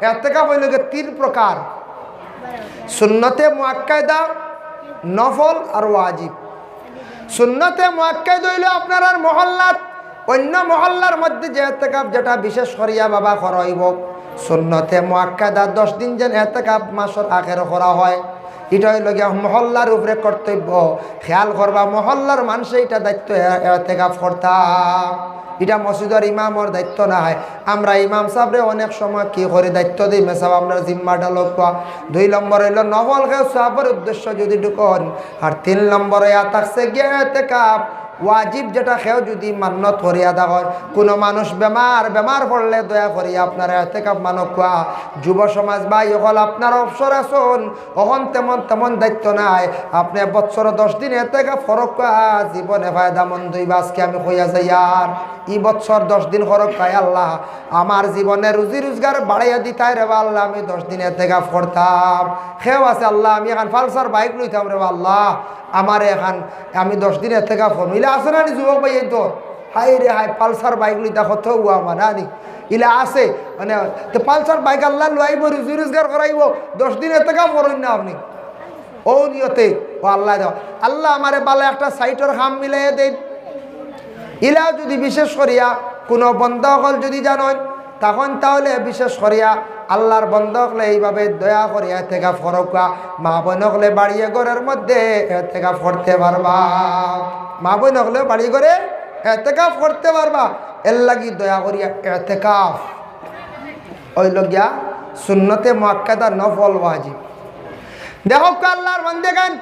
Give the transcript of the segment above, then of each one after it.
এতেকাফ হইল গিয়ে তিন প্রকার। সুন্নতে মোয়াক্কায়দা নফল আর ওয়াজিব। সুন্নতে মোয়াক্কায়দ হইল আপনার আর মহল্লাত। অন্য মহল্লার মধ্যে যে এতেকাপ যেটা বিশেষ করিয়া বাবা করাইব। সুন্নতে মোয়াক্কায়দা দশ দিন যেন এতেকাপ মাসের আখের করা হয়। এটা হইল গিয়া মহল্লার উপরে কর্তব্য। খেয়াল করবা, মহল্লার মানুষে এটা দায়িত্ব এতেকাপ ফর্তা। এটা মসজিদের ইমামর দায়িত্ব না হয়। আমরা ইমাম সাহেবরে অনেক সময় কি করে দায়িত্ব দিই? মেসাব আমরা জিম্মাটা লোক দুই নম্বর হইল নবল খেয়ে সাহাবের উদ্দেশ্য যদি ঢুকন, আর তিন নম্বরে থাকছে গিয়ে এতেকাপ ওয়াজিব যেটা খেয়েও যদি মান্যত করিয়া দেখর কোনো মানুষ বেমার বেমার পড়লে দয়া করি আপনার এতে কাপ মানক কোয়া যুব সমাজ বা ইহল আপনার অবসর আসুন। অহন তেমন তেমন দায়িত্ব নাই। আপনি বৎসর দশ দিন এতে কাপ ফরক কোয়া জীবনে ফায়দা মন দুই বাসকে আমি কইয়া যাই আর। ই বৎসর দশ দিন ফরক পাই আল্লাহ। আমার জীবনে রুজি রোজগার বাড়াইয়া দিতাই রে আল্লাহ, আমি দশ দিন এতে কাপ করতাম। খেয়েও আছে আল্লাহ, আমি এখন ফালসার বাইক লইতাম রে আল্লাহ। আমার এখন, আমি দশ দিনের থেকে ফমিলা আছে না নি যুবক ভাই এই তো? হাই রে হাই পালসার বাইক লইতা কত আমার নানি ইলা আছে মানে তো পালসার বাইক আল্লাহ লইব রুজি রোজগার করাইব, দশ দিনের থেকে পড়েন না আপনি। ও নিয়তে, ও আল্লাহ দেওয়া। আল্লাহ আমারে বালা একটা সাইটের খাম মিলাই দেন। ইলা যদি বিশেষ করিয়া কোনো বন্ধ হল যদি জানেন তখন তাহলে বিশেষ করিয়া আল্লাহর বন্ধ হলে এইভাবে দয়া করিয়া থেকে ফরকা মা বোন হলে বাড়িয়ে ঘরের মধ্যে এ থেকে ফরতে পারবা। মা বোন হলে বাড়ি করে এতেকাফ করতে পারবা। এর লাগি দয়া করিয়া এতেকাফ ওই লগিয়া সুন্নতে মাক্কাদা নফল ওয়াজিব। দেখো আল্লাহর বন্দে গান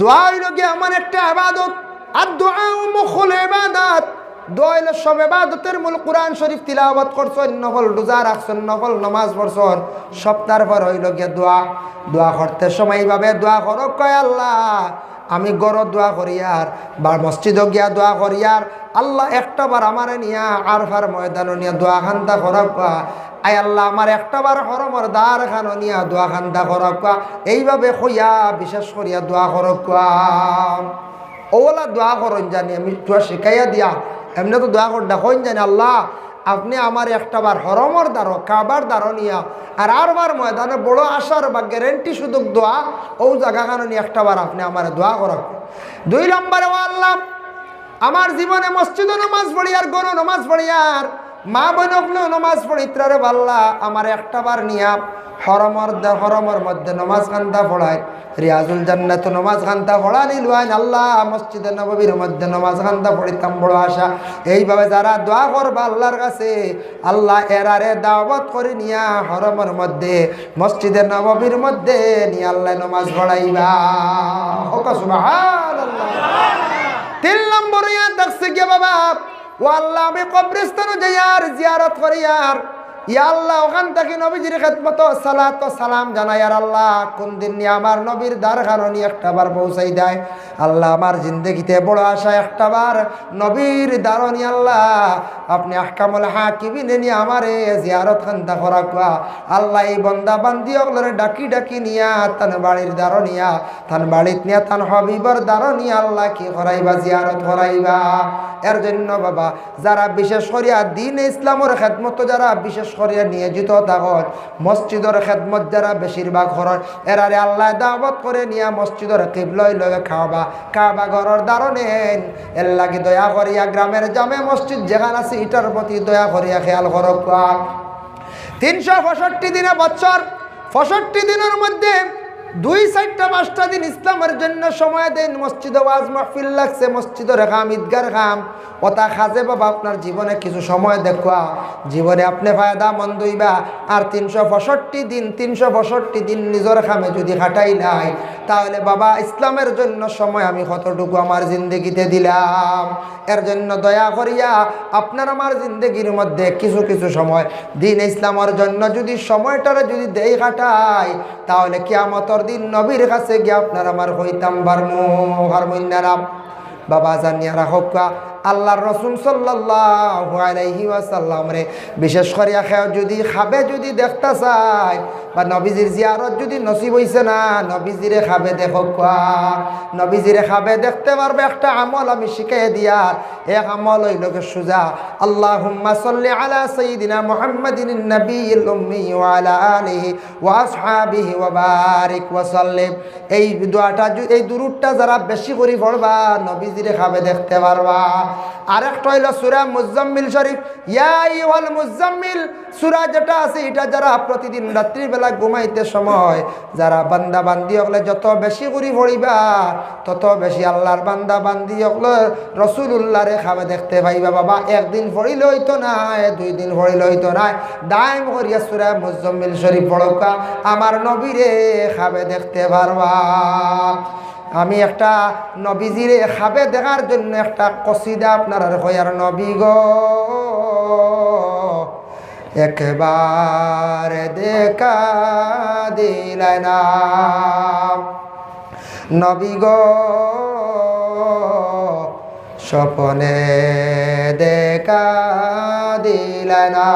দোয়া হইল গিয়া আমার একটা আবাদত। আর দোয়া মুখল দোয়া হইল সব এবাদতের মূল কোরআন শরীফ তিলাওয়াত করছেন, নফল রোজা রাখছেন, নফল নমাজ পড়ছেন, সপ্তাহের পর হইল গিয়া দোয়া। দোয়া করতে সময় এইভাবে দোয়া করো, কয় আল্লাহ, আমি গড় দোয়া করিয়ার বা মসজিদ গিয়া দোয়া করিয়ার আল্লাহ একটা বার আমার নিয়া আর ফার ময়দান নিয়া দোয়া খান্তা করক আই আল্লাহ, আমার একটা বার হরমর দ্বার খানো নিয়া দোয়া খান্তা করক এইভাবে কইয়া বিশেষ করিয়া দোয়া করক ওলা দোয়া করন জানি, আমি দোয়া শিখাইয়া দিয়া এমনি তো দোয়া কর দেখুন জানি আল্লাহ, আপনি আমার একটা বার হরমর দ্বারো কাবার দ্বারো নিয়া, আর আরবার ময়দানে বড় আশার বা গ্যারেন্টি সুযোগ দোয়া ও জায়গা কারণে একটা বার আপনি আমার দোয়া করক দুই নম্বরে ও আল্লাহ, আমার জীবনে মসজিদও নমাজ পড়ি আর গরু নমাজ পড়ি আর মা বোনকলেও নমাজ পড়ি ত্রারে পাল্লা আমার একটা বার নিয়া হরমর হরমর মধ্যে নমাজ খান্তা পড়ায়। রিয়াজুল জান্নাত নমাজ খান্তা পড়া নিলুয়ান আল্লাহ, মসজিদে নববীর মধ্যে নমাজ খান্তা পড়িতাম বড় আশা। এইভাবে যারা দোয়া করবা আল্লাহর কাছে, আল্লাহ এরারে দাওয়াত করে নিয়া হরমর মধ্যে, মসজিদে নববীর মধ্যে নিয়ে আল্লাহ নমাজ পড়াইবা। হোক তিন নম্বর ইয়ার দেখছে গিয়ে বাবা, ও আল্লাহ আমি কবরিস্তানও যাই আর জিয়ারত করি আর ইয়া আল্লাহ, ওখান থেকে নবীজির খেদমত, সালাত সালাম জানাই, আর আল্লাহ, কোন দিন নিয়ে আমার নবীর দ্বার একটা বার পৌঁছাই দেয়। আল্লাহ আমার জিন্দগিতে বড় আশা একটা বার, নবীর দ্বারণী আল্লাহ, আপনি আহকামুল হাকিবিনে নিয়ে আমারে জিয়ারত খান্তা করা কুয়া। আল্লাহ এই বন্দা বান্দি অগলরে ডাকি ডাকি নিয়া, তান বাড়ির দ্বারণিয়া তান বাড়িত নিয়া তান হবিবর দ্বারণী আল্লাহ কি করাইবা, জিয়ারত করাইবা। এর জন্য বাবা, যারা বিশেষ করিয়া দিন ইসলামের খেদমত, যারা বিশেষ করিয়া নিয়োজিত থাকত মসজিদের খেদমত যারা বেশিরভাগ ঘরের এরারে আল্লাহ দাওয়াত করে নিয়া মসজিদের কিবলই লগে খাওয়াবা খাওয়া ঘরের দারণেন এর লাগি দয়া করিয়া গ্রামের জামে মসজিদ যেখানে আছে ইটার প্রতি দয়া করিয়া খেয়াল করক তিনশো পঁয়ষট্টি দিনে বছর পঁয়ষট্টি দিনের মধ্যে দুই চারটা পাঁচটা দিন ইসলামের জন্য সময় দেন। মসজিদে ওয়াজ মাহফিল লাগছে মসজিদের খাম ঈদগার খাম ওটা খাজে বাবা, আপনার জীবনে কিছু সময় দেখুয়া। জীবনে আপনি ফায়দা মন দইবা আর তিনশো পঁয়ষট্টি দিন, তিনশো পঁয়ষট্টি দিন নিজের খামে যদি খাটাই নাই, তাহলে বাবা, ইসলামের জন্য সময় আমি কতটুকু আমার জিন্দগিতে দিলাম? এর জন্য দয়া করিয়া আপনার আমার জিন্দগির মধ্যে কিছু কিছু সময়। দিন ইসলামের জন্য যদি সময়টারে যদি দেই কাটাই তাহলে কিয়ামতর দিন নবীর কাছে গিয়ে আপনার আমার হইতাম বারমু বাবা জানিয়া রাখা আল্লাহর রসুল ওয়াসাল্লাম রে, বিশেষ করে খেয়ে যদি খাবে যদি দেখতে চায়, বা নবীজির জিয়ারত যদি নসিব হইছে না, নবীজিরে খাবে দেখো কোয়া নবীজিরে খাবে দেখতে পারবে একটা আমল আমি শিখিয়ে দিয়ার এক আমল হইল গে সুজা, আল্লাহুম্মা সাল্লি আলা সাইয়্যিদিনা মুহাম্মাদিন আলা এই দোয়াটা এই দুরুদটা যারা বেশি করে পড়বা, নবীজিরে খাবে দেখতে পারবা। আরেকটা হইল সূরা মুজাম্মিল শরীফ। ইয়া আইয়ুহাল মুজাম্মিল, সূরা যেটা আছে, এটা যারা প্রতিদিন রাত্রিবেলা ঘুমাইতে সময় যারা বান্দা বান্দি হলে যত বেশি করে পড়িবা, তত বেশি আল্লাহর বান্দা বান্দি হলে রসুল্লাহরে খাবে দেখতে পাইবা, বাবা, একদিন পড়িলে হইতো না, দুই দিন পড়িলে হইতো না। দায়ম করিয়া সুরা মুজম্মিল শরীফ পড়কা আমার নবীরে খাবে দেখতে পারবা। আমি একটা নবীজিরে খাবে দেখার জন্য একটা কসিদা আপনার হইয়ার নবী গো। একবার দেখা দিলাই না। নবী গো, স্বপনে দেখা দিলাই না।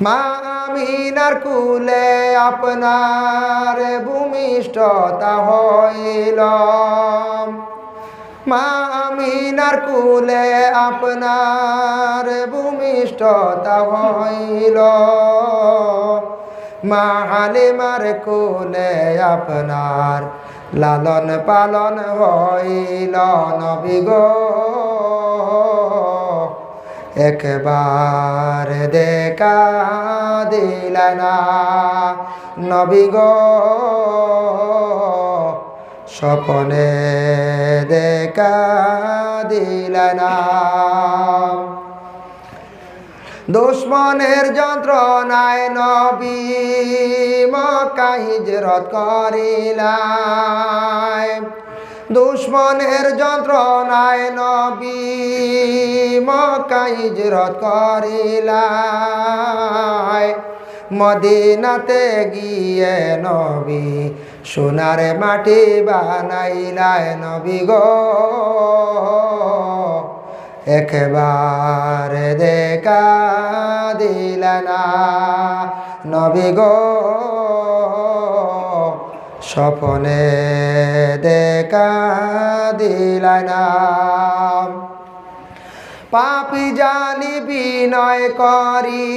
মা আমিনার কুলে আপনার ভূমিষ্ঠতা হইল। মা আমিনার কুলে আপনার ভূমিষ্ঠতা হইল। মা হালিমার কুলে আপনার লালন পালন হইল। নবী গো একবার দেখা দিলানা নবী গো স্বপনে দেখা দিলানা। দুশ্মনের যন্ত্রণায় নবী মক্কা হিজরত করিলাই দুশ্মনের যন্ত্রণায় নবী মক্কা হিজরত করিলাই। মদিনাতে গিয়ে নবী সোনার মাটি বানাইলায় নবী গো, একবার দেখা দিলানা নবী গো স্বপনে দেখা দিলানা পাপি জানি বিনয় করি,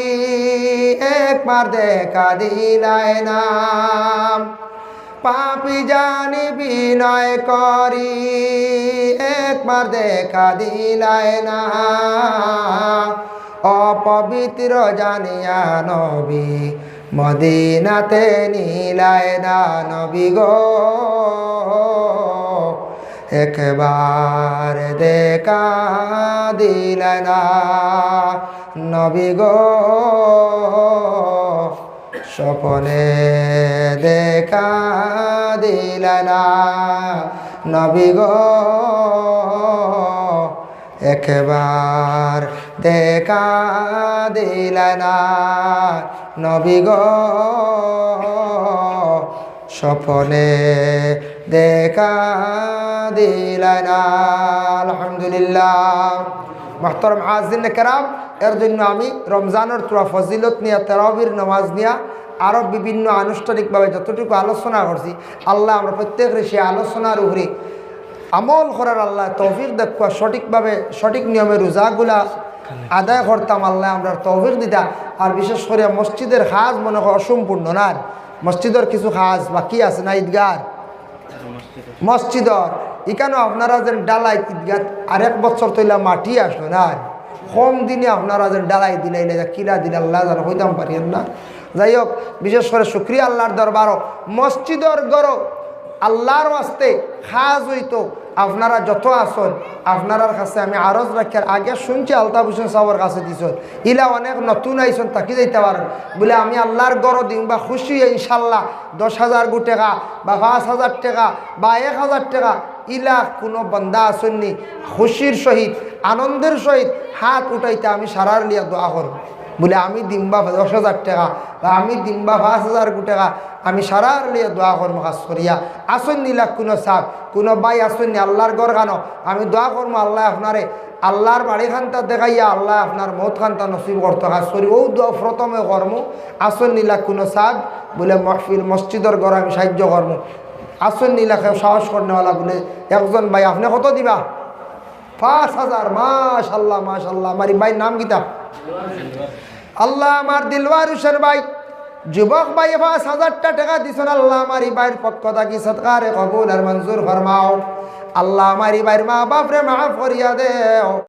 একবার দেখা দিলাই নাম। পাপি জানি বিনয় করি, একবার দেখা দিলাই না অপবিত্র জানিয়া নবী মদিনাতে নীলায় না নবী গো। একবার দেখা দিলে না নবী গো। স্বপনে দেখা দিলে না নবী গো। একবার দেখা দিলে না নবী গো, স্বপনে দেখা দিলানা আলহামদুলিল্লাহ। মাহতরম হাজিন কেরাম, এর জন্য আমি রমজানের তুরা ফজিলত নিয়ে, তেরাবির নামাজ নিয়া আরও বিভিন্ন আনুষ্ঠানিকভাবে যতটুকু আলোচনা করছি, আল্লাহ আমরা প্রত্যেকের সেই আলোচনার উপরে আমল করার আল্লাহ তৌফিক দেখুয়া সঠিকভাবে সঠিক নিয়মে রোজাগুলা আদায় করতাম আল্লাহ, আমরা তৌফিক দিতা আর বিশেষ করে মসজিদের খাজ মনে হয় অসম্পূর্ণ না? মসজিদের কিছু খাজ বাকি আছে না ঈদগার? মসজিদর। এখানেও আপনারা যেন ডালাই ঈদগাহ আরেক বছর তৈলা মাটি আসলো না কম দিনে আপনারা যেন ডালাই দিলাইলে কিলা দিলে আল্লাহ যেন হইতাম পারিয়েন না। যাই হোক, বিশেষ করে শুক্রিয়া আল্লাহর দরবারও। মসজিদর গড় আল্লাহর ওয়াস্তে খাজ হইতো আপনারা যত আসন, আপনারার কাছে আমি আরজ রাখার আগে শুনছি আলতাফ হোসেন সাহর কাছে দিছ ইলা অনেক নতুন আইসন তাকি যাইতে পারেন। বলে আমি আল্লাহর গড় দিম বা খুশি ইনশাল্লাহ, দশ হাজার গু টাকা বা পাঁচ হাজার টাকা বা এক হাজার টাকা, ইলা কোনো বন্দা আসননি। খুশির সহিত, আনন্দের সহিত হাত উঠাইতে আমি সারার লিয়া দোয়া করব। বলে, আমি দিমবা দশ হাজার টাকা বা আমি দিমবা পাঁচ হাজার টাকা। আমি সারার লিয়ে দোয়া কর্ম কাজ করিয়া। আসন নিলা কোনো সাপ, কোনো বাই আসন নি আল্লাহর গড় গানো আমি দোয়া করব আল্লাহ আপনারে। আল্লাহর বাড়ি খান্তা দেখাইয়া আল্লাহ আপনার মত খান্তা নসিব করতে কাজ করি। ও দোয়া প্রথমে কর্ম। আসন নিলা কোনো সাপ, বলে, মহফিল, মসজিদের গড় আমি সাহায্য কর্ম। আসন নিলাকে সাহস করনেওয়ালা বলে, একজন ভাই, আপনি কত দিবা? পাঁচ হাজার, মাশাল্লাহ মাশাল্লাহ আমার ভাইয়ের নাম কিতা? আল্লাহ আমার দিলওয়ার হোসেন ভাই, যুবক ভাই পাঁচ হাজারটা টাকা দিছেন, আল্লাহ আমার ভাইয়ের পক্ষ থাকি সৎকারে কবুল আর মঞ্জুর ফরমাও। আল্লাহ আমার ভাইয়ের মা বাপরে মাফ করিয়া দেও।